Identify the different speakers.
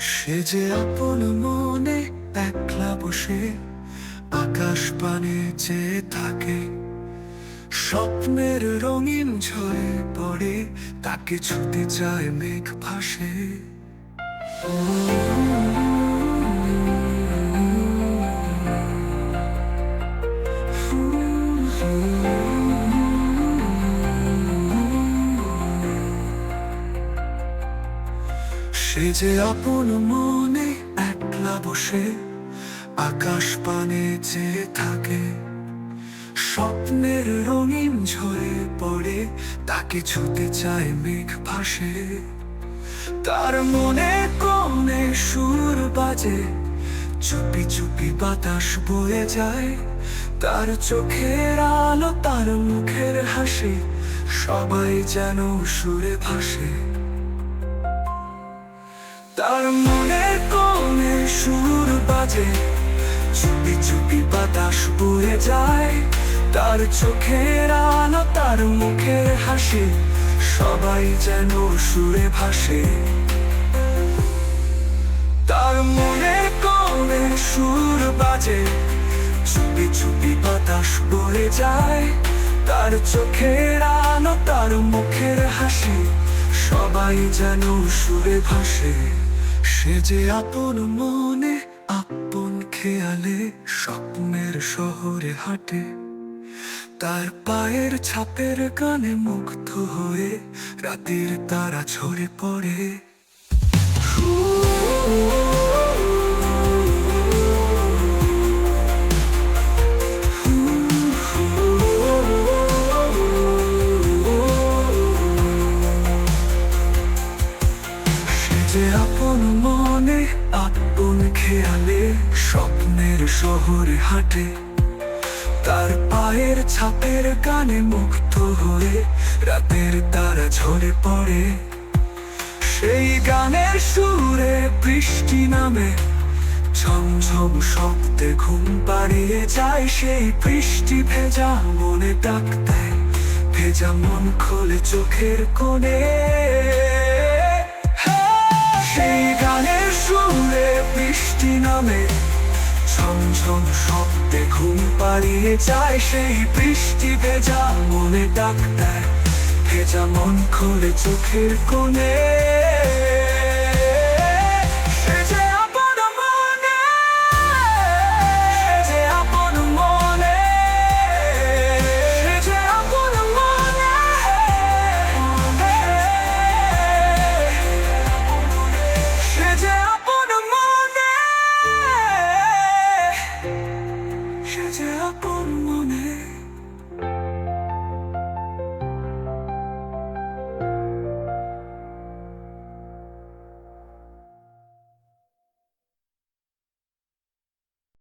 Speaker 1: সে যে আপন মনে একলা বসে, আকাশ পানে চেয়ে থাকে। স্বপ্নের রঙিন ঝরে পড়ে, তাকে ছুটে যায় মেঘ ভাসে। সে যে আপন মনে একলা বসে, আকাশ পানে চেয়ে থাকে। স্বপ্নের রঙিন ঝরে পড়ে, তাকে ছুতে চায় মেঘ ভাসে। তার মনে কোণে সুর বাজে, চুপি চুপি বাতাস বয়ে যায়। তার চোখের আলো তার মুখের হাসি, সবাই যেন সুরে ভাসে। তার মনে কোণে সুর বাজে, চুপি চুপি বাতাস বয়ে যায়। তার চোখের আলো, তার মুখের হাসি, সবাই যেন সুরে ভাসে। তার মনে কোণে সুর বাজে, চুপি চুপি বাতাস বয়ে যায়। তার চোখের আলো, তার মুখের হাসি, সবাই যেন সুরে ভাসে। সে যে আপন মনে, আপন খেয়ালে স্বপ্নের শহরে হাঁটে। তার পায়ের ছাপের গানে মুগ্ধ হয়ে রাতের তারা ঝরে পড়ে। যে আপন মনে, আপন খেয়ালে, স্বপ্নের শহরে হাঁটে। তার পায়ের ছাপের গানে মুক্ত হয়ে রাতের তারা ঝরে পড়ে। সেই গানের সুরে বৃষ্টি নামে, ঝমঝম শব্দে ঘুম পাড়িয়ে যায় সেই বৃষ্টি ভেজা মনে ডাক দেয়। ভেজা মন খোলে চোখের কোণে। সেই গানের সুরে বৃষ্টি নামে। ঝমঝম শব্দে ঘুম পাড়িয়ে যায় সেই বৃষ্টি ভেজা মনে ডাক দেয়। ভেজা মন খোলে চোখের কোণে। 바라보는 원해.